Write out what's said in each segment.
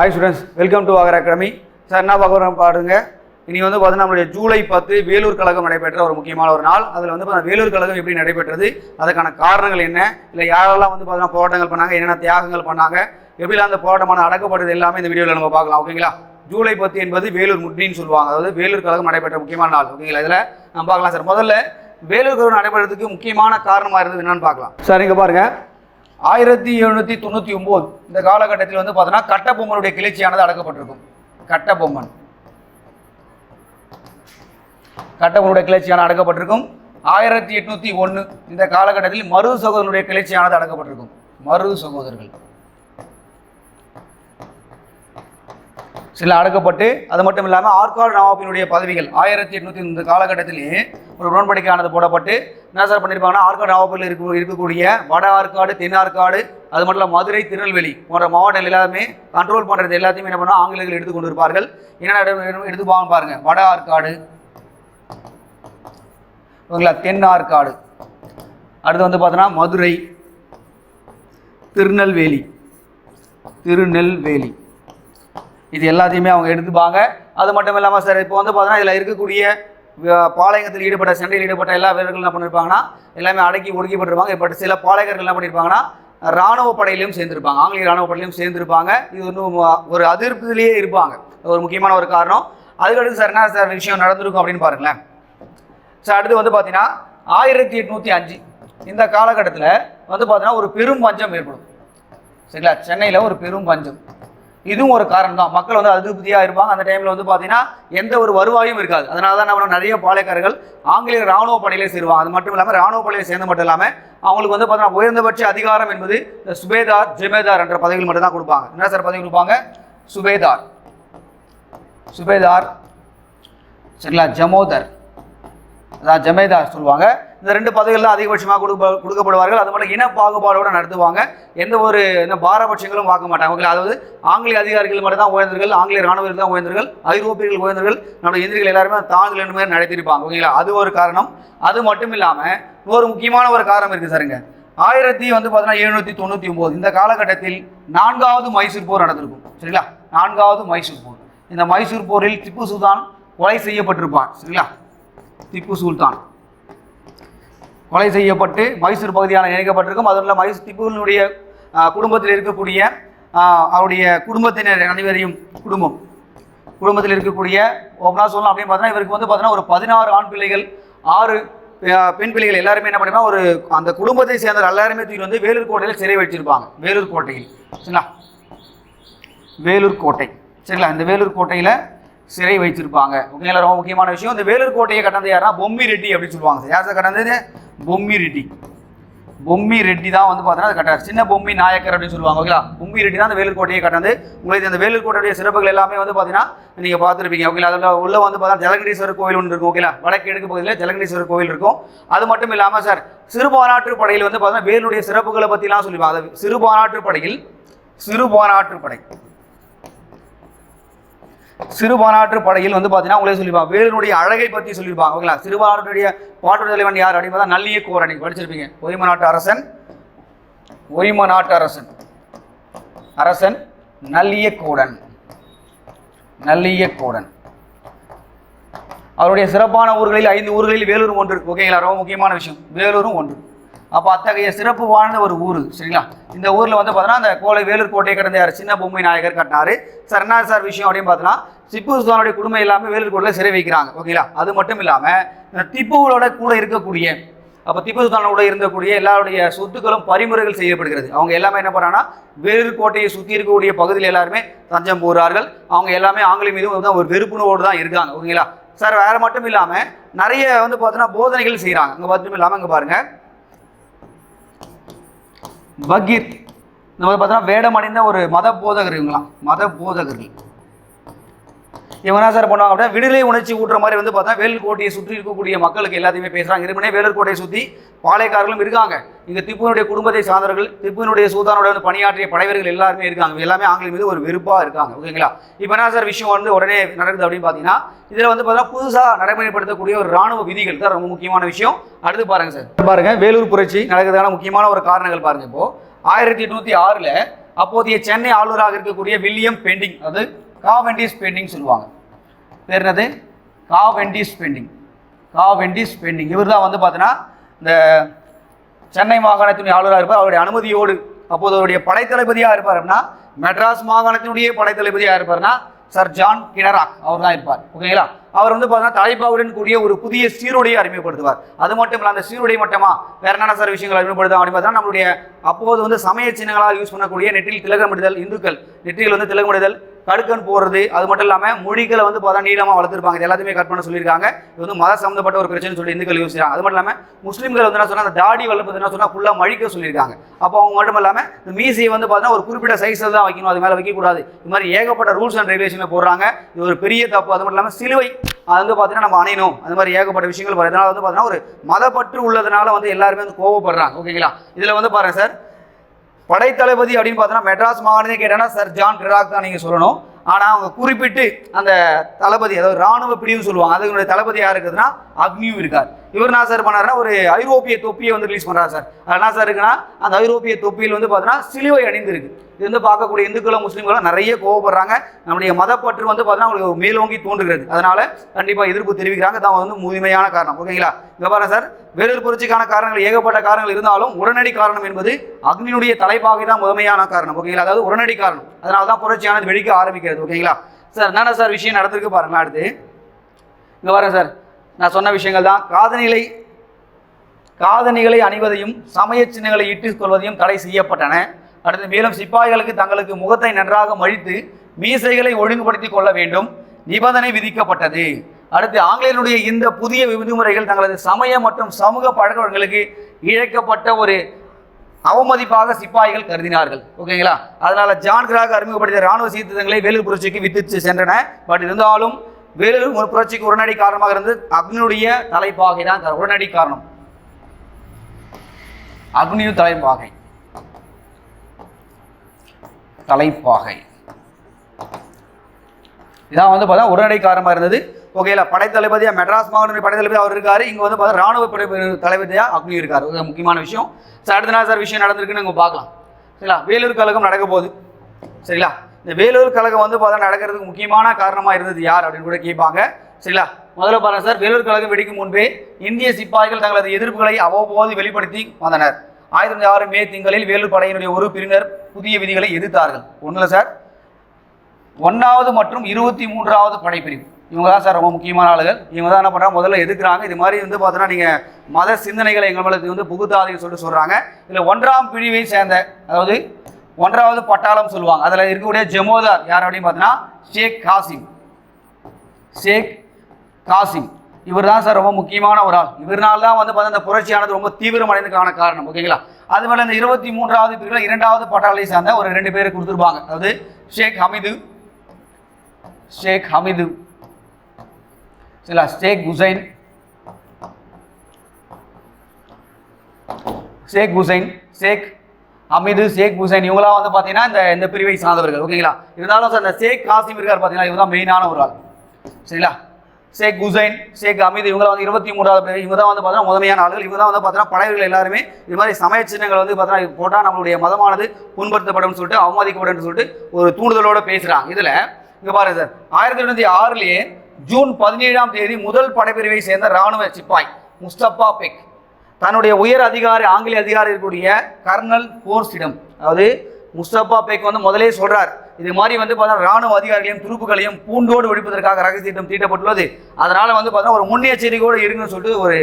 Hi students welcome to Vagar academy sir என்ன பார்க்குறோம் பாருங்க. இனி வந்து பார்த்தீங்கன்னா நம்மளுடைய ஜூலை பத்து வேலூர் கழகம் நடைபெற்ற ஒரு முக்கியமான ஒரு நாள். அதில் வந்து பார்த்தீங்கன்னா வேலூர் கழகம் எப்படி நடைபெற்றது அதுக்கான காரணங்கள் என்ன இல்லை யாரெல்லாம் வந்து பார்த்தீங்கன்னா போராட்டங்கள் பண்ணாங்க என்னென்ன தியாகங்கள் பண்ணாங்க எப்படிலாம் அந்த போராட்டமான அடக்கப்பட்டது எல்லாமே இந்த வீடியோவில் நம்ம பார்க்கலாம் ஓகேங்களா ஜூலை பத்து என்பது வேலூர் முட்டின்னு சொல்லுவாங்க. அதாவது வேலூர் கழகம் நடைபெற்ற முக்கியமான நாள் ஓகேங்களா இதில் நம்ம பார்க்கலாம் சார் முதல்ல வேலூர் கழகம் நடைபெறதுக்கு முக்கியமான காரணமாக இருந்தது என்னன்னு பார்க்கலாம். சார் இங்கே பாருங்கள் ஆயிரத்தி எழுநூற்றி தொண்ணூற்றி ஒம்பது இந்த காலகட்டத்தில் வந்து பார்த்தோன்னா கட்டபொம்மனுடைய கிளர்ச்சியானது அடக்கப்பட்டிருக்கும். கட்டபொம்மன். கட்டபொம்மனுடைய கிளர்ச்சியான அடக்கப்பட்டிருக்கும். ஆயிரத்தி எட்நூற்றி ஒன்று இந்த காலகட்டத்தில் மருது சகோதரனுடைய கிளர்ச்சியானது அடக்கப்பட்டிருக்கும். மருது சகோதரர்கள். சில அடக்கப்பட்டு அது மட்டும் இல்லாமல் ஆற்காடு நவாபினுடைய பதவிகள் ஆயிரத்தி எட்நூற்றி இந்த காலகட்டத்திலேயே ஒரு உடன்படிக்கையானது போடப்பட்டு என்ன சார் பண்ணியிருப்பாங்கன்னா ஆற்காடு நவாபில் இருக்க இருக்கக்கூடிய வட ஆற்காடு தென் ஆற்காடு அது மட்டும் இல்லாமல் மதுரை திருநெல்வேலி போன்ற மாவட்டங்கள் எல்லாமே கண்ட்ரோல் பண்ணுறது எல்லாத்தையுமே என்ன பண்ணால் ஆங்கிலேயர்கள் எடுத்து கொண்டு இருப்பார்கள் என்னென்ன எடுத்து எடுத்துப்பாங்க பாருங்க. வட ஆற்காடு ஓகேங்களா? தென் ஆற்காடு. அடுத்து வந்து பார்த்தோன்னா மதுரை திருநெல்வேலி. திருநெல்வேலி. இது எல்லாத்தையுமே அவங்க எடுத்துப்பாங்க. அது மட்டும் இல்லாமல் சார் இப்போ வந்து பார்த்தீங்கன்னா இதில் இருக்கக்கூடிய பாளையத்தில் ஈடுபட்ட சண்டையில் ஈடுபட்ட எல்லா வீரர்கள் என்ன பண்ணியிருப்பாங்கன்னா எல்லாமே அடக்கி ஒடுக்கப்பட்டிருப்பாங்க. பட் சில பாளையர்கள் என்ன பண்ணியிருப்பாங்கன்னா ராணுவ படையிலையும் சேர்ந்திருப்பாங்க. ஆங்கிலேய ராணுவ படையிலையும் சேர்ந்திருப்பாங்க. இது இன்னும் ஒரு அதிருப்திலேயே இருப்பாங்க. ஒரு முக்கியமான ஒரு காரணம். அதுக்கடுத்து சார் என்ன சார் விஷயம் நடந்திருக்கும் அப்படின்னு பாருங்களேன். சார் அடுத்து வந்து பார்த்தீங்கன்னா ஆயிரத்தி எட்நூற்றி அஞ்சு இந்த காலகட்டத்தில் வந்து பார்த்தீங்கன்னா ஒரு பெரும் பஞ்சம் ஏற்படும். சரிங்களா? சென்னையில் ஒரு பெரும் பஞ்சம். இதுவும் ஒரு காரணம் தான் மக்கள் வந்து அதிருப்தியாக இருப்பாங்க. அந்த டைமில் வந்து பார்த்தீங்கன்னா எந்த ஒரு வருவாயும் இருக்காது. அதனால தான் நம்ம நிறைய பாளையக்காரர்கள் ஆங்கிலேய ராணுவ படையிலே சேருவாங்க. அது மட்டும் இல்லாமல் ராணுவ படையில சேர்ந்து மட்டும் இல்லாமல் அவங்களுக்கு வந்து பார்த்தீங்கன்னா உயர்ந்தபட்ச அதிகாரம் என்பது இந்த சுபேதார் ஜெமேதார் என்ற பதவிகள் மட்டும் தான் கொடுப்பாங்க. என்ன சார் பதவி கொடுப்பாங்க? சுபேதார். சுபேதார் சரிங்களா? ஜமோதர். அதான் ஜமேதார் சொல்லுவாங்க. இந்த ரெண்டு பதவிகளில் அதிகபட்சமாக கொடுக்க கொடுக்கப்படுவார்கள். அது மட்டும் இன பாகுபாடோடு நடத்துவாங்க. எந்த ஒரு இந்த பாரபட்சங்களும் பார்க்க மாட்டாங்க. ஓகே அதாவது ஆங்கிலேய அதிகாரிகள் மட்டும் தான் உயர்ந்தர்கள் ஆங்கிலேய ராணுவர்கள் தான் உயர்ந்தர்கள் ஐரோப்பியர்கள் உயர்ந்தர்கள் நம்முடைய எதிரிகள் எல்லாருமே தாங்கள் ரெண்டு மாதிரி நடத்தியிருப்பாங்க. ஓகேங்களா? அது ஒரு காரணம். அது மட்டும் இல்லாமல் ஒரு முக்கியமான ஒரு காரணம் இருக்குது சாருங்க ஆயிரத்தி வந்து பார்த்தீங்கன்னா எழுநூற்றி தொண்ணூற்றி ஒம்பது இந்த காலகட்டத்தில் நான்காவது மைசூர் போர் நடந்திருக்கும். சரிங்களா? நான்காவது மைசூர் போர். இந்த மைசூர் போரில் திப்பு சுல்தான் கொலை செய்யப்பட்டிருப்பார். சரிங்களா? திப்பு சுல்தான். கொலை செய்யப்பட்டு மைசூர் பகுதியான இணைக்கப்பட்டிருக்கும். அதுவும் இல்லாமல் மைசூர் திப்புவினுடைய குடும்பத்தில் இருக்கக்கூடிய அவருடைய குடும்பத்தினர் அனைவரையும் குடும்பம் குடும்பத்தில் இருக்கக்கூடிய ஒவ்வொன்றா சொல்லலாம் அப்படின்னு பார்த்தோன்னா இவருக்கு வந்து பார்த்தீங்கன்னா ஒரு பதினாறு ஆண் பிள்ளைகள் ஆறு பெண் பிள்ளைகள் எல்லாருமே என்ன பண்ணிருப்பாங்க ஒரு அந்த குடும்பத்தை சேர்ந்த எல்லாருமே தூக்கி வந்து வேலூர் கோட்டையில் சிறை வச்சிருப்பாங்க வேலூர் கோட்டையில் சரிங்களா? வேலூர் கோட்டை சரிங்களா? இந்த வேலூர் கோட்டையில் சிறை வைத்திருப்பாங்க. ஓகேங்களா ரொம்ப முக்கியமான விஷயம். இந்த வேலூர் கோட்டையை கடந்தது யாருன்னா பொம்மி ரெட்டி அப்படின்னு சொல்லுவாங்க யார் கடந்தது பொம்மி ரெட்டி. பொம்மி ரெட்டி தான் வந்து பார்த்தீங்கன்னா அது கட்டார் சின்ன பொம்மி நாயக்கர் அப்படின்னு சொல்லுவாங்க ஓகேங்களா பொம்மி ரெட்டி தான் அந்த வேலூர் கோட்டையை கட்டினது. உங்களுக்கு இந்த வேலூர் கோட்டையுடைய சிறப்புகள் எல்லாமே வந்து பார்த்தீங்கன்னா நீங்கள் பார்த்துருப்பீங்க ஓகேங்களா அதில் உள்ள வந்து பார்த்தீங்கன்னா ஜலகண்டீஸ்வரர் கோயில் ஒன்று இருக்கும் ஓகேங்களா வடக்கு பகுதியில் ஜலகண்டீஸ்வரர் கோயில் இருக்கும். அது மட்டும் இல்லாமல் சார் சிறுபானாற்று படையில் வந்து பார்த்தீங்கன்னா வேலுடைய சிறப்புகளை பற்றிலாம் சொல்லிப்பாங்க அது சிறுபானாற்று படையில் சிறுபானாற்று படை. சிறுபானாற்று படையில் வந்து பார்த்தீங்கன்னா உங்களே சொல்லியிருப்பாங்க வேலனுடைய அழகை பற்றி சொல்லியிருப்பாங்க ஓகேங்களா? சிறுபானாற்றுடைய பாட்டு தலைவன் யார் அப்படின்னு பார்த்தா நல்லிய கோரன் நீங்கள் படிச்சிருப்பீங்க. ஒய்ம நாட்டு அரசன் ஒய்ம நாட்டு அரசன். அரசன் நல்லிய கோடன். நல்லிய கோடன். அவருடைய சிறப்பான ஊர்களில் ஐந்து ஊர்களில் வேலூரும் ஒன்று இருக்கு ஓகேங்களா? ரொம்ப முக்கியமான விஷயம். வேலூரும் ஒன்று. அப்போ அத்தகைய சிறப்பு வாழ்ந்த ஒரு ஊர் சரிங்களா? இந்த ஊரில் வந்து பார்த்தோன்னா அந்த கோலை வேலூர் கோட்டையை கடந்த யார்? சின்ன பொம்மை நாயகர் கட்டினாரு. சார் என்ன சார் விஷயம் அப்படின்னு பார்த்தோன்னா திப்பு சுல்தானுடைய குடும்பம் எல்லாமே வேலூர் கோட்டையில் சிறை வைக்கிறாங்க ஓகேங்களா? அது மட்டும் இல்லாமல் திப்புவோட கூட இருக்கக்கூடிய அப்போ திப்பு சுல்தானோட இருந்தக்கூடிய எல்லாருடைய சொத்துக்களும் பறிமுறைகள் செய்யப்படுகிறது. அவங்க எல்லாமே என்ன பண்ணுறாங்கன்னா வேலூர் கோட்டையை சுற்றி இருக்கக்கூடிய பகுதியில் எல்லாருமே தஞ்சம் போகிறார்கள் அவங்க எல்லாமே ஆங்கிலம் மீது தான் ஒரு வெறுப்புணர்வோடு தான் இருக்காங்க ஓகேங்களா? சார் வேறு மட்டும் இல்லாமல் நிறைய வந்து பார்த்தோன்னா போதனைகள் செய்கிறாங்க அங்கே மட்டும் இல்லாமல் இங்கே பாருங்கள் பகீர் இந்த மாதிரி பார்த்தோன்னா வேடம் அடைந்த ஒரு மத போதகர் இவங்களாம். மத போதகர்கள் இவங்க என்ன சார் பண்ணுவாங்க அப்படின்னா விடுதலை உணர்ச்சி ஊட்டுற மாதிரி வந்து பார்த்தா வேலூர் கோட்டையை சுற்றி இருக்கக்கூடிய மக்களுக்கு எல்லாத்தையுமே பேசுகிறாங்க இருமனே வேலூர் கோட்டையை சுற்றி பாளையக்காரர்களும் இருக்காங்க. இங்கே திப்புனுடைய குடும்பத்தை சார்ந்தவர்கள் திப்புனுடைய சூதானோட வந்து பணியாற்றிய படைவர்கள் எல்லாருமே இருக்காங்க. எல்லாமே ஆங்கிலம் மீது ஒரு வெறுப்பாக இருக்காங்க. ஓகேங்களா? இப்போ என்ன சார் விஷயம் வந்து உடனே நடக்குது அப்படின்னு பார்த்தீங்கன்னா இதில் வந்து பார்த்தா புதுசாக நடைமுறைப்படுத்தக்கூடிய ஒரு ராணுவ விதிகள். தான் ரொம்ப முக்கியமான விஷயம். அடுத்து பாருங்க சார். பாருங்க வேலூர் புரட்சி நடக்கிறதுக்கான முக்கியமான ஒரு காரணங்கள் பாருங்க இப்போ. ஆயிரத்தி எட்நூத்தி ஆறில் அப்போதைய சென்னை ஆளுநராக இருக்கக்கூடிய வில்லியம் பெண்டிங் அதாவது காவெண்டிஸ் பெண்டிங் சொல்லுவாங்க. பேர் என்னது? காவெண்டிஸ் பெண்டிங் காவெண்டிஸ் பெண்டிங் இவர் தான் வந்து பார்த்தீங்கன்னா இந்த சென்னை மாகாணத்தினுடைய ஆளுநராக இருப்பார். அவருடைய அனுமதியோடு அப்போது அவருடைய படைத்தளபதியாக இருப்பார் அப்படின்னா மெட்ராஸ் மாகாணத்தினுடைய படைத்தளபதியாக இருப்பார்னா சர் ஜான் கினராக் அவர் தான் இருப்பார். ஓகேங்களா? அவர் வந்து பார்த்தீங்கன்னா தலைப்பாவுடன் கூடிய ஒரு புதிய சீருடையை அறிமுகப்படுத்துவார். அது மட்டும் இல்லை அந்த சீருடை மட்டுமா வேற என்னென்ன சார் விஷயங்கள் அறிமுகப்படுத்தும் அப்படின்னு பார்த்தீங்கன்னா நம்மளுடைய அப்போது வந்து சமய சின்னங்களாக யூஸ் பண்ணக்கூடிய நெற்றில் திலகமிடுதல் இந்துக்கள் நெற்றியில் வந்து திலகமிடுதல் கடுக்கன் போடுறது அது மட்டும் இல்லாமல் மொழிகளை வந்து பார்த்தா நீளமாக வளர்த்துருப்பாங்க. இது எல்லாத்தையுமே கட் பண்ண சொல்லியிருக்காங்க. இது வந்து மத சம்மந்தப்பட்ட ஒரு பிரச்சனை சொல்லி இந்துக்கள் யூஸ் அது மட்டும் இல்லாமல் முஸ்லீம்கள் வந்து என்ன சொன்னால் அந்த தாடி வளர்ப்பது என்ன சொன்னால் ஃபுல்லாக மழிக்க சொல்லியிருக்காங்க. அப்போ அவங்க மட்டும் இல்லாமல் இந்த மீசையை வந்து பார்த்தீங்கன்னா ஒரு குறிப்பிட்ட சைஸில் தான் வைக்கணும். அது மேலே வைக்கக்கூடாது இது மாதிரி ஏகப்பட்ட ரூல்ஸ் அண்ட் ரெகுலேஷனில் போடுறாங்க. இது ஒரு பெரிய தப்பு. அது மட்டும் இல்லாமல் சிலுவை. அது வந்து பார்த்தீங்கன்னா நம்ம அணையணும். அது மாதிரி ஏகப்பட்ட விஷயங்கள் பாருங்க வந்து பார்த்தீங்கன்னா ஒரு மதப்பற்று உள்ளதுனால வந்து எல்லாருமே வந்து கோவப்படுறாங்க. ஓகேங்களா? இதில் வந்து பாருங்கள் சார். படைத்தளபதி அப்படின்னு பார்த்தோன்னா மெட்ராஸ் மாகாணத்தை கேட்டோன்னா சார் ஜான் கிராக் தான் நீங்கள் சொல்லணும். ஆனால் அவங்க குறிப்பிட்டு அந்த தளபதி அதாவது ராணுவ பிரிவுன்னு சொல்லுவாங்க. அதுக்கு தளபதி யார் இருக்குதுன்னா அக்னியும் இருக்கார். இவர் என்ன சார் பண்ணாருன்னா ஒரு ஐரோப்பிய தொப்பியை வந்து ரிலீஸ் பண்ணுறாரு சார். அது என்ன சார் இருக்குன்னா அந்த ஐரோப்பிய தொப்பியில் வந்து பார்த்தீங்கன்னா சிலுவை அணிந்திருக்கு. இது வந்து பார்க்கக்கூடிய இந்துக்களும் முஸ்லீம்களும் நிறைய கோவப்படுறாங்க. நம்முடைய மதப்பற்று வந்து பார்த்தீங்கன்னா அவங்களுக்கு மேலோங்கி தோன்றுகிறது. அதனால கண்டிப்பாக எதிர்ப்பு தெரிவிக்கிறாங்க. தான் வந்து முழுமையான காரணம். ஓகேங்களா? இங்கே பாருங்க சார். வேறொரு புரட்சிக்கான காரணங்கள் ஏகப்பட்ட காரணங்கள் இருந்தாலும் உடனடி காரணம் என்பது அக்னியினுடைய தலைப்பாகை தான் முதன்மையான காரணம். ஓகேங்களா? அதாவது உடனடி காரணம். அதனால தான் புரட்சியானது வெடிக்க ஆரம்பிக்கிறது. ஓகேங்களா? சார் என்னென்ன சார் விஷயம் நடந்திருக்கு பாருங்களா அடுத்து. இங்கே வரேன் சார். நான் சொன்ன விஷயங்கள் தான். காதணிகளை காதணிகளை அணிவதையும் சமய சின்னங்களை இட்டுக் கொள்வதையும் தடை செய்யப்பட்டன. அடுத்து மேலும் சிப்பாய்களுக்கு தங்களுக்கு முகத்தை நன்றாக மழித்து மீசைகளை ஒழுங்குபடுத்திக் கொள்ள வேண்டும். நிபந்தனை விதிக்கப்பட்டது. அடுத்து ஆங்கிலேயருடைய இந்த புதிய விதிமுறைகள் தங்களது சமய மற்றும் சமூக பழக்கவழங்களுக்கு இழைக்கப்பட்ட ஒரு அவமதிப்பாக சிப்பாய்கள் கருதினார்கள். ஓகேங்களா? அதனால ஜான் கிராக் அறிமுகப்படுத்திய ராணுவ சீர்திருத்தங்களை வேலூர் புரட்சிக்கு வித்திட்டு சென்றன. பட் இருந்தாலும் வேலூர் ஒரு புரட்சிக்கு உடனடி காரணமாக இருந்தது அக்னியுடைய தலைப்பாகை தான் உடனடி காரணம். அக்னியு தலைப்பாகை. தலைப்பாகை. இதான் வந்து பார்த்தா உடனடி காரணமாக இருந்தது. ஓகேல படைத்தளபதியா மெட்ராஸ் மாவட்ட படைத்தளபதி அவர் இருக்காரு. இங்க வந்து பார்த்தா ராணுவ படை தளபதியா அக்னி இருக்காரு. முக்கியமான விஷயம். சார் அடுத்த நாள் சார் விஷயம் நடந்திருக்குன்னு நம்ம பார்க்கலாம். சரிங்களா? வேலூர் கழகம் நடக்க போகுது. சரிங்களா? இந்த வேலூர் கழகம் வந்து பார்த்தா நடக்கிறதுக்கு முக்கியமான காரணமாக இருந்தது யார் அப்படின்னு கூட கேட்பாங்க. சரிங்களா? முதல்ல பாருங்க சார் வேலூர் கழகம் வெடிக்கும் முன்பே இந்திய சிப்பாய்கள் தங்களது எதிர்ப்புகளை அவ்வப்போது வெளிப்படுத்தி வந்தனர். ஆயிரத்தி தொள்ளாயிரத்தி ஆறு மே திங்களில் வேலூர் படையினுடைய ஒரு பிரிவினர் புதிய விதிகளை எதிர்த்தார்கள். ஒன்றில் சார் ஒன்றாவது மற்றும் இருபத்தி மூன்றாவது படைப்பிரிவு. இவங்க தான் சார் ரொம்ப முக்கியமான ஆளுகள். இவங்க தான் என்ன பண்ணுறாங்க முதல்ல எதுக்குறாங்க இது மாதிரி வந்து பார்த்தோன்னா நீங்கள் மத சிந்தனைகளை எங்கள் மேலே வந்து புகுத்தாதீங்கன்னு சொல்லிட்டு சொல்கிறாங்க இதில் ஒன்றாம் பிரிவை சேர்ந்த அதாவது ஒன்றாவது பட்டாளம் சொல்லுவாங்க. அதில் இருக்கக்கூடிய ஜமோதார் யார் அப்படின்னு பார்த்தீங்கன்னா ஷேக் காசிம். ஷேக் காசிம். இவர் தான் சார் ரொம்ப முக்கியமான ஒரு ஆள். இவர்னால தான் வந்து பார்த்தா இந்த புரட்சியானது ரொம்ப தீவிரமடைந்ததுக்கான காரணம். ஓகேங்களா? அது மேலே இந்த இருபத்தி மூன்றாவது பிரிவில் இரண்டாவது பட்டாளை சார்ந்த ஒரு ரெண்டு பேரை கொடுத்துருப்பாங்க. அதாவது ஷேக் ஹமிது ஷேக் ஹமிது சரிங்களா ஷேக் ஹுசைன் ஷேக் ஹுசைன் ஷேக் அமிது ஷேக் ஹுசைன் இவங்களாம் வந்து பார்த்தீங்கன்னா இந்த இந்த பிரிவை சார்ந்தவர்கள். ஓகேங்களா இருந்தாலும் சார் இந்த ஷேக் காசிம் இருக்கார் பார்த்தீங்கன்னா இவங்க தான் மெயினான ஒரு ஆள். சரிங்களா? ஷேக் ஹுசைன் ஷேக் அமீது இவங்களாம் வந்து இருபத்தி மூன்றாவது பேர் இவங்க தான் வந்து பார்த்தீங்கன்னா முதன்மையான ஆளுகள். இவங்க தான் வந்து பார்த்தீங்கன்னா படையர்கள் எல்லாருமே இது மாதிரி சமய சின்னங்கள் வந்து பார்த்தீங்கன்னா போட்டால் நம்மளுடைய மதமானது புண்படுத்தப்படும் சொல்லிட்டு அவமதிக்கப்படும் சொல்லிட்டு ஒரு தூண்டுதலோடு பேசுகிறாங்க இதில் இங்கே பாருங்க சார். ஆயிரத்தி தொண்ணூற்றி ஆறுலேயே ஜூன் பதினேழாம் தேதி முதல் படைப்பிரிவை சேர்ந்த ராணுவ சிப்பாய் முஸ்தபா பெக். தன்னுடைய உயர் அதிகாரி ஆங்கில அதிகாரி இருக்கக்கூடிய கர்னல் போர்ஸிடம் அதாவது முஸ்தபா பேக் வந்து முதலே சொல்றார். இது மாதிரி வந்து பார்த்தா ராணுவ அதிகாரிகளையும் துருப்புகளையும் பூண்டோடு வெடிப்பதற்காக ரகசிய திட்டம் தீட்டப்பட்டுள்ளது. அதனால வந்து பார்த்தா ஒரு முன்னெச்சரிக்கையோடு இருங்கன்னு சொல்லிட்டு ஒரு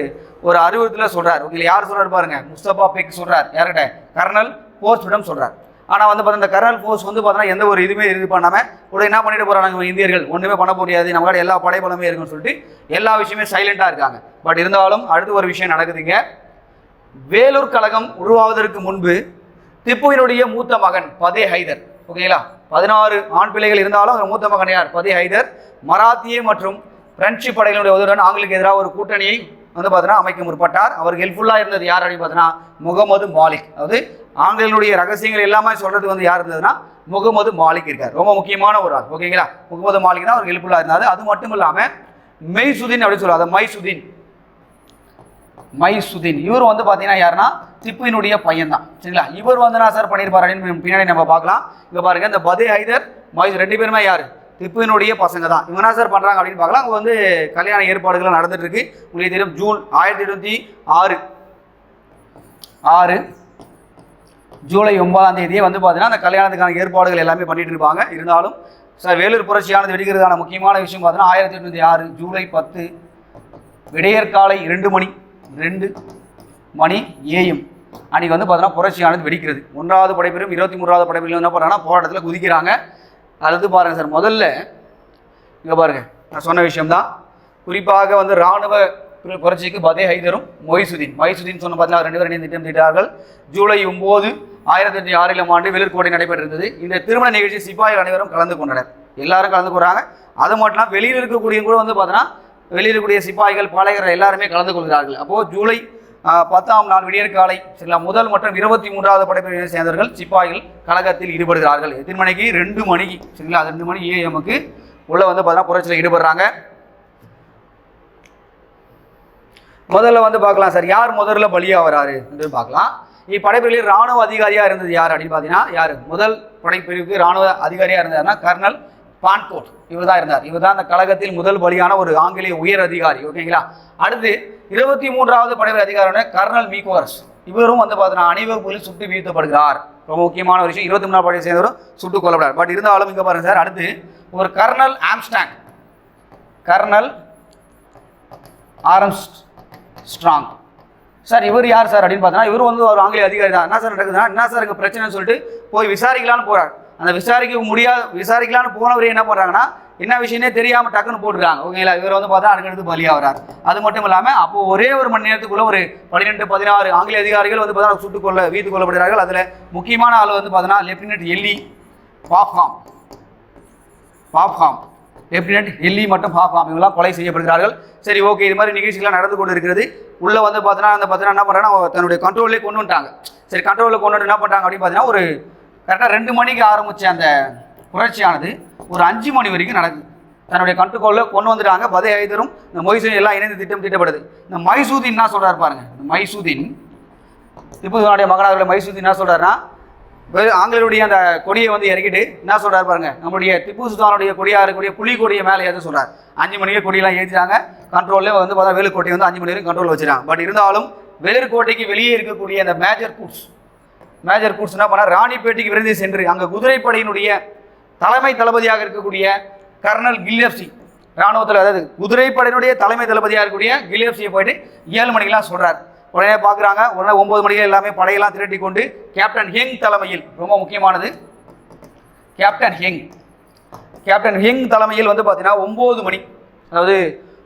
ஒரு அறிவுறுத்தல சொல்றார். இதில் யார் சொல்றாரு பாருங்க? முஸ்தபா பேக் சொல்றார். யார்கிட்ட? கர்னல் போர்ஸிடம் சொல்றார். ஆனால் வந்து பார்த்தா இந்த கர்னல் போர்ஸ் வந்து பார்த்தீங்கன்னா எந்த ஒரு இதுவுமே இது பண்ணாமல் உடனே என்ன பண்ணிட்டு போகிறாங்க இந்தியர்கள்? ஒன்றுமே பண்ண முடியாது. நம்மளோட எல்லா படைபலமே இருக்குன்னு சொல்லிட்டு எல்லா விஷயமே சைலண்ட்டாக இருக்காங்க. பட் இருந்தாலும் அடுத்து ஒரு விஷயம் நடக்குதுங்க. வேலூர் கழகம் உருவாவதற்கு முன்பு திப்புவினுடைய மூத்த மகன் பதே ஹைதர் ஓகேங்களா? பதினாறு ஆண் பிள்ளைகள் இருந்தாலும் அவர் மூத்த மகன் யார்? பதே ஹைதர். மராத்திய மற்றும் பிரெஞ்சு படைகளுடைய உதவியுடன் ஆங்கிலுக்கு எதிராக ஒரு கூட்டணியை வந்து பார்த்தீங்கன்னா அமைக்க முற்பட்டார். அவருக்கு ஹெல்ப்ஃபுல்லாக இருந்தது யார் அப்படின்னு பார்த்தீங்கன்னா முகமது மாலிக். அதாவது ஆங்கிலனுடைய ரகசியங்கள் எல்லாமே சொல்றது வந்து யார் இருந்ததுன்னா முகமது மாலிக் இருக்கார். ரொம்ப முக்கியமான ஒரு ஆள் ஓகேங்களா? முகமது மாலிக் தான் அவர் ஹெல்ப்ஃபுல்லாக இருந்தார். அது மட்டும் இல்லாமல் மெய்சுதீன் அப்படின்னு சொல்லுவாங்க. மைசுதீன். மைசுதீன். இவர் வந்து பார்த்தீங்கன்னா யாருன்னா? திப்புவினுடைய பையன் தான் சரிங்களா? இவர் வந்து என்ன சார் பண்ணியிருப்பார் அப்படின்னு பின்னாடி நம்ம பார்க்கலாம். இங்கே பாருங்க இந்த பதே ஹைதர் மைஸ் ரெண்டு பேருமே யார்? திப்புவினுடைய பசங்க தான். இவங்க என்ன சார் பண்ணுறாங்க அப்படின்னு பார்க்கலாம். அங்கே வந்து கல்யாண ஏற்பாடுகள் நடந்துட்டு இருக்கு உங்களுக்கு தெரியும் ஜூன் ஆயிரத்தி எழுநூற்றி ஆறு. ஆறு. ஜூலை ஒன்பதாம் தேதியே வந்து பார்த்தீங்கன்னா அந்த கல்யாணத்துக்கான ஏற்பாடுகள் எல்லாமே பண்ணிட்டு இருப்பாங்க. இருந்தாலும் சார் வேலூர் புரட்சியானது வெடிக்கிறதுக்கான முக்கியமான விஷயம் பார்த்தீங்கன்னா ஆயிரத்தி எட்நூற்றி ஆறு ஜூலை பத்து விடையற்காலை இரண்டு மணி. ரெண்டு மணி ஏஎம் அன்றைக்கி வந்து பார்த்தோன்னா புரட்சியானது வெடிக்கிறது. ஒன்றாவது படைப்பிரிவு இருபத்தி மூன்றாவது படைப்பிரிவு என்ன பண்ணுறாங்கன்னா போராட்டத்தில் குதிக்கிறாங்க. அடுத்து பாருங்கள் சார் முதல்ல இங்கே பாருங்கள் நான் சொன்ன விஷயம்தான். குறிப்பாக வந்து இராணுவ புரட்சிக்கு பதே ஹைதரும் மொய்சுதீன். மொய்சுதீன் சொன்ன பார்த்தீங்கன்னா ரெண்டு பேரும் இணைந்து திட்டம் தீட்டார்கள் ஜூலை ஒம்பது ஆயிரத்தி எட்டு ஆறிலம் ஆண்டு வெளிர்கோடை நடைபெற்றிருந்தது. இந்த திருமண நிகழ்ச்சி சிப்பாய்கள் அனைவரும் கலந்து கொண்டனர். எல்லாரும் கலந்து கொள்றாங்க. அது மட்டும் இல்லாமல் வெளியில் இருக்கக்கூடிய கூட வந்து பார்த்தீங்கன்னா வெளியில் சிப்பாய்கள் பாளையர்கள் எல்லாருமே கலந்து கொள்கிறார்கள். அப்போது ஜூலை பத்தாம் நாள் விடியற்காலை சரிங்களா முதல் மற்றும் இருபத்தி மூன்றாவது படைப்பிரிவினை சேர்ந்தவர்கள் சிப்பாய்கள் கழகத்தில் ஈடுபடுகிறார்கள். எத்தனை மணிக்கு? ரெண்டு மணிக்கு. சரிங்களா? அது ரெண்டு மணி ஏஎம்க்கு உள்ள வந்து பார்த்தீங்கன்னா புரட்சியில் ஈடுபடுறாங்க. முதல்ல வந்து பார்க்கலாம் சார். யார் முதல்ல பலியாக வராரு என்று பார்க்கலாம். இப்படைப்பிரிவில் ராணுவ அதிகாரியாக இருந்தது யார் அப்படின்னு பார்த்தீங்கன்னா யார்? முதல் படைப்பிரிவுக்கு ராணுவ அதிகாரியாக இருந்தாருன்னா கர்னல் பான்கோட். இவர் தான் இருந்தார். இவர் தான் அந்த கழகத்தில் முதல் பலியான ஒரு ஆங்கிலேய உயர் அதிகாரி ஓகேங்களா? அடுத்து இருபத்தி மூன்றாவது படைவர் அதிகாரியான கர்னல் மீகோரஸ் இவரும் வந்து பார்த்தீங்கன்னா அணிவகுப்பில் சுட்டு வீழ்த்தப்படுகிறார். ரொம்ப முக்கியமான ஒரு விஷயம். இருபத்தி மூணாவது படையை சேர்ந்தவரும் சுட்டுக் கொல்லப்படார் பட் இருந்தாலும் இங்கே பாருங்க சார் அடுத்து ஒரு colonel Armstrong. Colonel Armstrong sir இவர் யார் சார் அப்படின்னு பார்த்தோன்னா இவர் வந்து ஒரு ஆங்கிலேய அதிகாரி தான். என்ன சார் நடக்குதுன்னா என்ன சார் இங்கே பிரச்சனைன்னு சொல்லிட்டு போய் விசாரிக்கலான்னு போகிறார் அந்த விசாரிக்க முடியாத விசாரிக்கலான்னு போனவர் என்ன பண்ணுறாங்கன்னா என்ன விஷயமே தெரியாமல் டக்குன்னு போட்டுருக்காங்க. ஓகேங்களா இவர் வந்து பார்த்தா அடுக்கடுத்து பலியாகிறார் அது மட்டும் இல்லாமல் அப்போ ஒரே ஒரு மணி நேரத்துக்குள்ள ஒரு பன்னிரெண்டு பதினாறு ஆங்கில அதிகாரிகள் வந்து பார்த்தா சுட்டுக் கொள்ள வீட்டுக் கொல்லப்படுகிறார்கள். அதில் முக்கியமான ஆள் வந்து பார்த்தோன்னா லெப்டினன்ட் எல்லி பாப்காம். பாப்காம். லெப்டினன்ட் எல்லி மற்றும் பாப்காம். இவங்களாம் கொலை செய்யப்படுகிறார்கள். சரி ஓகே இது மாதிரி நிகழ்ச்சிகள்லாம் நடந்து கொண்டு இருக்கிறது உள்ளே வந்து பார்த்தோன்னா அந்த பார்த்தீங்கன்னா என்ன பண்ணுறாங்கன்னா தன்னுடைய கண்ட்ரோல்லே கொண்டு வந்துட்டாங்க. சரி கண்ட்ரோலில் கொண்டு வந்து என்ன பண்ணுறாங்க அப்படின்னு பார்த்தீங்கன்னா ஒரு கரெக்டாக ரெண்டு மணிக்கு ஆரம்பித்த அந்த புரட்சியானது ஒரு அஞ்சு மணி வரைக்கும் நடக்குது. தன்னுடைய கண்ட்ரோலில் கொண்டு வந்துட்டாங்க. பதே ஐதரும் இந்த மொய்சூதின் எல்லாம் இணைந்து திட்டம் திட்டப்படுது. இந்த மைசூதீன் என்ன சொல்கிறார் பாருங்க. இந்த மைசூதீன் திப்புதனுடைய மைசூதின் என்ன சொல்கிறாருன்னா வெறும் அந்த கொடியை வந்து இறக்கிட்டு என்ன சொல்கிறார் பாருங்க. நம்முடைய திப்பு சுல்தானுடைய கொடியாக இருக்கக்கூடிய புலி கொடியை மேலே ஏற்ற சொல்கிறார் அஞ்சு மணிக்கு கொடியெல்லாம் ஏற்றிட்டாங்க கண்ட்ரோல்லே வந்து பார்த்தா வேலுக்கோட்டை வந்து அஞ்சு மணி வரைக்கும் கண்ட்ரோல் வச்சிருக்காங்க. பட் இருந்தாலும் வேலுக்கோட்டைக்கு வெளியே இருக்கக்கூடிய அந்த மேஜர் கூட்ஸ் மேஜர் கூட்ஸ் என்ன பண்ணார் ராணிப்பேட்டைக்கு விரைந்து சென்று அங்கே குதிரைப்படையினுடைய தலைமை தளபதியாக இருக்கக்கூடிய கர்னல் கில்எஃப்சி ராணுவத்தில் அதாவது குதிரைப்படையினுடைய தலைமை தளபதியாக இருக்கக்கூடிய கில்எஃப்சியை போயிட்டு ஏழு மணிக்கெல்லாம் சொல்கிறார் உடனே பார்க்குறாங்க உடனே ஒம்பது மணிக்கு எல்லாமே படையெல்லாம் திரட்டி கொண்டு கேப்டன் ஹெங் தலைமையில் ரொம்ப முக்கியமானது கேப்டன் ஹெங். கேப்டன் ஹெங் தலைமையில் வந்து பார்த்தீங்கன்னா ஒம்பது மணி அதாவது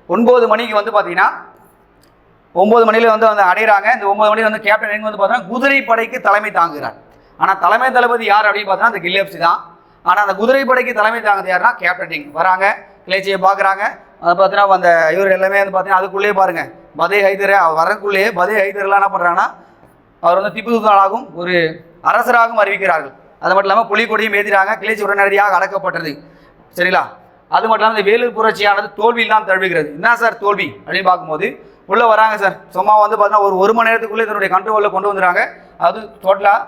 ஒன்பது மணிக்கு வந்து பார்த்தீங்கன்னா ஒம்பது மணியில் வந்து வந்து அடைகிறாங்க இந்த ஒன்பது மணியில் வந்து கேப்டன் ஹெங் வந்து பார்த்தோன்னா குதிரை படைக்கு தலைமை தாங்குகிறார். ஆனால் தலைமை தளபதி யார் அப்படின்னு பார்த்தோன்னா அந்த கில்எஃப்சி தான். ஆனால் அந்த குதிரை படைக்கு தலைமை தாங்குது யாருன்னா கேப்டன் ஹெங் வராங்க கிளேச்சியை பார்க்குறாங்க. அதை பார்த்தீங்கன்னா அந்த இவர் எல்லாமே வந்து பார்த்தீங்கன்னா அதுக்குள்ளேயே பாருங்கள் பதே ஹைதரை. வரக்குள்ளேயே பதே ஹைதர்லாம் என்ன பண்ணுறாங்கன்னா அவர் வந்து திப்பு சுல்தானாகவும் ஒரு அரசராகவும் அறிவிக்கிறார்கள். அது மட்டும் இல்லாமல் புலிக்கொடியும் ஏற்றினாங்க கிளேச்சி உடனடியாக அடக்கப்பட்டது. சரிங்களா? அது மட்டும் இல்லாமல் இந்த வேலூர் புரட்சியானது தோல்வியெல்லாம் தழுவுகிறது. என்ன சார் தோல்வி அப்படின்னு பார்க்கும்போது உள்ளே வராங்க சார். சும்மா வந்து பார்த்தீங்கன்னா ஒரு ஒரு மணி நேரத்துக்குள்ளே இதனுடைய கண்ட்ரோலில் கொண்டு வந்துடுறாங்க. அது டோட்டலாக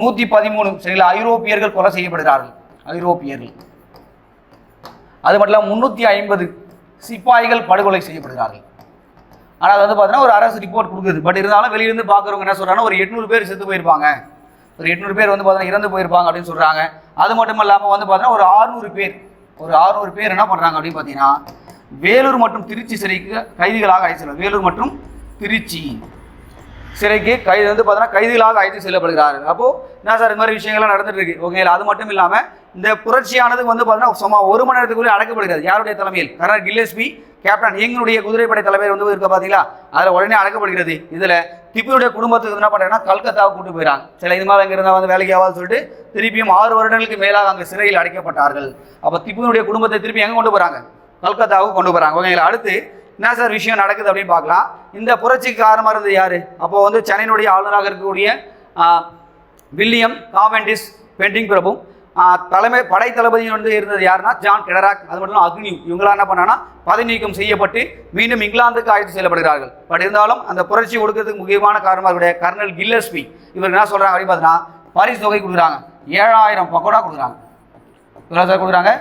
நூற்றி பதிமூணு சரிங்களா? ஐரோப்பியர்கள் கொலை செய்யப்படுகிறார்கள். ஐரோப்பியர்கள். அது மட்டும் இல்லாமல் முந்நூற்றி ஐம்பது சிப்பாய்கள் படுகொலை செய்யப்படுகிறார்கள். ஆனால் அது வந்து பார்த்தீங்கன்னா ஒரு அரசு ரிப்போர்ட் கொடுக்குது. பட் இருந்தாலும் வெளியிருந்து பார்க்குறவங்க என்ன சொல்கிறாங்கன்னா ஒரு எட்நூறு பேர் செத்து போயிருப்பாங்க. ஒரு எட்நூறு பேர் வந்து பார்த்தீங்கன்னா இறந்து போயிருப்பாங்க அப்படின்னு சொல்கிறாங்க அது மட்டும் இல்லாமல் வந்து பார்த்தீங்கன்னா ஒரு ஆறுநூறு பேர் ஒரு ஆறுநூறு பேர் என்ன பண்ணுறாங்க அப்படின்னு பார்த்தீங்கன்னா வேலூர் மற்றும் திருச்சி சிறைக்கு கைதிகளாக அழைத்து செல்ல வேலூர் மற்றும் திருச்சி சிறைக்கு கைது வந்து பார்த்தோன்னா கைதிகளாக அழைத்து செல்லப்படுகிறார்கள் அப்போது என்ன சார் இந்த மாதிரி விஷயங்கள்லாம் நடந்துட்டு இருக்கு. ஓகேங்களா அது மட்டும் இல்லாமல் இந்த புரட்சியானது வந்து பார்த்தீங்கன்னா சும்மா ஒரு மணி நேரத்துக்குள்ளே அடக்கப்படுகிறது. யாருடைய தலைமையில்? Colonel Gillespie captain. எங்களுடைய குதிரைப்படை தலைவர் வந்து இருக்க பார்த்தீங்களா? அதில் உடனே அடக்கப்படுகிறது. இதில் திப்புடைய குடும்பத்துக்கு என்ன பண்ணுறாங்கன்னா கல்கத்தாவுக்கு கூட்டு போயிறாங்க சில இது மாதிரி அங்கே இருந்தால் வந்து வேலைக்கு ஆகாது சொல்லிட்டு திருப்பியும் ஆறு வருடங்களுக்கு மேலாக அங்கே சிறையில் அடைக்கப்பட்டார்கள். அப்போ திப்புனுடைய குடும்பத்தை திருப்பி எங்கே கொண்டு போகிறாங்க கல்கத்தாவுக்கு கொண்டு போகிறாங்க ஓகேங்களா? அடுத்து என்ன சார் விஷயம் நடக்குது அப்படின்னு பார்க்கலாம். இந்த புரட்சிக்கு காரணமாக இருந்தது யார்? அப்போ வந்து சென்னையினுடைய ஆளுநராக இருக்கக்கூடிய வில்லியம் காவெண்டிஸ் பெண்டிங் பிரபு. தலைமை படை தளபதி வந்து இருந்தது யாருன்னா ஜான் கெடராக். அது மட்டும் இல்லாமல் அக்னி. இவங்களாம் என்ன பண்ணாங்கன்னா பதவி நீக்கம் செய்யப்பட்டு மீண்டும் இங்கிலாந்துக்கு அழைத்து செல்லப்படுகிறார்கள். பட் இருந்தாலும் அந்த புரட்சி கொடுக்கறதுக்கு முக்கியமான காரணமாக இருக்கக்கூடிய கர்னல் கில்லஸ்பி இவர் என்ன சொல்கிறாங்க அப்படின்னு பார்த்தீங்கன்னா பரிசு தொகை கொடுக்குறாங்க. ஏழாயிரம் பக்கோடா கொடுக்குறாங்க. எவ்வளோ சார் கொடுக்குறாங்க?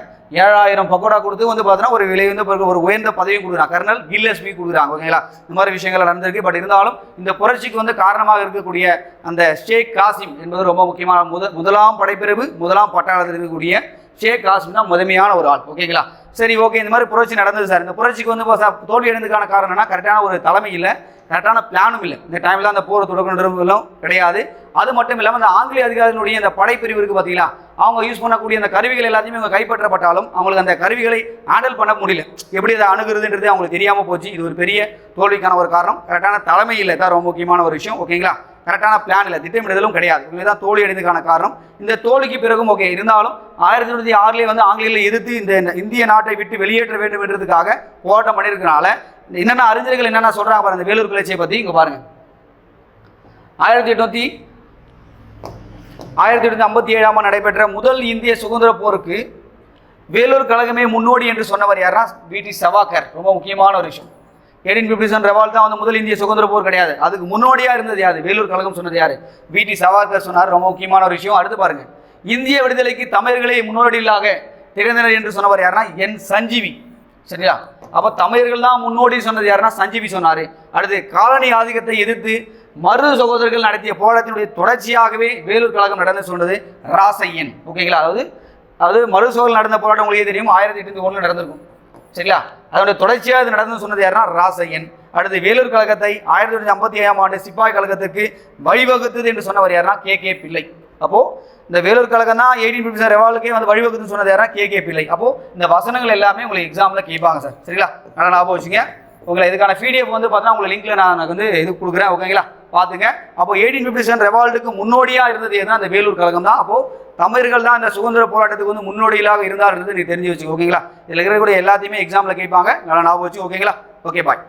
ஏழாயிரம் பக்கோடா கொடுத்து வந்து பார்த்தீங்கன்னா ஒரு விலை வந்து ஒரு உயர்ந்த பதவியும் கொடுக்குறாங்க. கர்னல் கில்லஸ்பி கொடுக்குறாங்க ஓகேங்களா? இந்த மாதிரி விஷயங்கள் நடந்திருக்கு. பட் இருந்தாலும் இந்த புரட்சிக்கு வந்து காரணமாக இருக்கக்கூடிய அந்த ஷேக் காசிம் என்பது ரொம்ப முக்கியமான முத முதலாம் படைப்பிரிவு முதலாம் பட்டாளத்தில் இருக்கக்கூடிய ஷேக் காசிம் தான் முதன்மையான ஒரு ஆள் ஓகேங்களா? சரி ஓகே இந்த மாதிரி புரட்சி நடந்தது சார். இந்த புரட்சிக்கு வந்து இப்போ சார் தோல்வி அடைந்ததுக்கான காரணம் என்ன கரெக்டான ஒரு தலைமை இல்லை கரெக்டான பிளானும் இல்லை. இந்த டைமில் அந்த போர் தொடக்கணும் கிடையாது. அது மட்டும் இல்லாமல் அந்த ஆங்கிலேய அதிகாரிகளுடைய அந்த படைப்பிரிவு இருக்குது பார்த்தீங்களா அவங்க யூஸ் பண்ணக்கூடிய அந்த கருவிகள் எல்லாத்தையுமே அவங்க கைப்பற்றப்பட்டாலும் அவங்களுக்கு அந்த கருவிகளை ஹேண்டில் பண்ண முடியல. எப்படி அதை அணுகுறதுன்றது அவங்களுக்கு தெரியாமல் போச்சு. இது ஒரு பெரிய தோல்விக்கான ஒரு காரணம். கரெக்டான தலைமை இல்லை. தான் ரொம்ப முக்கியமான ஒரு விஷயம். ஓகேங்களா கரெக்டான பிளான் இல்லை. திட்டமிடுதலும் கிடையாது. இவங்க தான் தோல்வி அடைந்ததுக்கான காரணம். இந்த தோல்விக்கு பிறகும் ஓகே இருந்தாலும் ஆயிரத்தி தொண்ணூற்றி ஆறுலேயே வந்து ஆங்கிலேயில் எதிர்த்து இந்த இந்திய நாட்டை விட்டு வெளியேற்ற வேண்டும் என்றதுக்காக போராட்டம் பண்ணியிருக்கனால என்னென்ன அறிஞர்கள் என்னென்ன சொல்கிறாங்க பாருங்க. அந்த வேலூர் கிளர்ச்சியை பற்றி இங்கே பாருங்கள் ஆயிரத்தி எட்நூற்றி ஆயிரத்தி எட்நூற்றி ஐம்பத்தி ஏழாம் நடைபெற்ற முதல் இந்திய சுதந்திர போருக்கு வேலூர் கழகமே முன்னோடி என்று சொன்னவர் யாருன்னா வி.டி. சவாக்கர் ரொம்ப முக்கியமான ஒரு விஷயம். எயிட்டீன் ஃபிஃப்டி செவன் ரெவால் தான் வந்து முதல் இந்திய சுதந்திர போர் கிடையாது. அதுக்கு முன்னோடியாக இருந்தது யாரு? வேலூர் கழகம் சொன்னது யாரு? வி.டி. சவாக்கர் சொன்னார். ரொம்ப முக்கியமான ஒரு விஷயம். அடுத்து பாருங்க. இந்திய விடுதலைக்கு தமிழர்களை முன்னோடிகளாக திகழ்ந்தனர் என்று சொன்னவர் யாருன்னா என் சஞ்சீவி. சரியா அப்போ தமிழர்கள் தான் முன்னோடி சொன்னது யாருன்னா சஞ்சீவி சொன்னார். அடுத்து காலனி ஆதிக்கத்தை எதிர்த்து மருது சகோதரர்கள் நடத்திய போராட்டத்தினுடைய தொடர்ச்சியாகவே வேலூர் கழகம் நடந்து சொன்னது ராசையன். ஓகேங்களா அதாவது அதாவது மருது சகோதரர் நடந்த போராட்டம் உங்களுக்கே தெரியும் ஆயிரத்தி எட்நூத்தி ஒன்று நடந்திருக்கும். சரிங்களா? அதனுடைய தொடர்ச்சியாக இது நடந்து சொன்னது யாருன்னா ராசையன். அடுத்து வேலூர் கழகத்தை ஆயிரத்தி தொள்ளாயிரத்தி ஐம்பத்தி ஏழாம் ஆண்டு சிப்பாய் கழகத்துக்கு வழிவகுத்தது என்று சொன்னவர் யாருன்னா கே. கே. பிள்ளை. அப்போது இந்த வேலூர் கழகம் தான் எயிட்டீன் ஃபிஃப்டி சார் ரெவாலுக்கே வந்து வழிவகுத்துன்னு சொன்னது யாரா கே. கே. பிள்ளை. அப்போ இந்த வசனங்கள் எல்லாமே உங்களுக்கு எக்ஸாமில் கேட்பாங்க சார். சரிங்களா? நல்லா ஞாபகம் வச்சுங்க உங்களை இதுக்கான பிடிஎஃப் வந்து பார்த்தீங்கன்னா உங்களுக்கு லிங்க்ல நான் எனக்கு வந்து இது கொடுக்குறேன் ஓகேங்களா பார்த்துங்க. அப்போ எயிட்டீன் ஃபிஃப்டி செவன் ரெவால்ட்டுக்கு முன்னோடியாக இருந்தது எதுனா அந்த வேலூர் கழகம் தான். அப்போ தமிழர்கள் தான் இந்த சுதந்திர போராட்டத்துக்கு வந்து முன்னோடிகளாக இருந்தார்ன்றது நீ தெரிஞ்சு வச்சுக்கோ ஓகேங்களா இதில் இருக்கக்கூடிய எல்லாத்தையுமே எக்ஸாமில் கேட்பாங்க. நல்லா ஞாபகம் வச்சு ஓகேங்களா ஓகே பாய்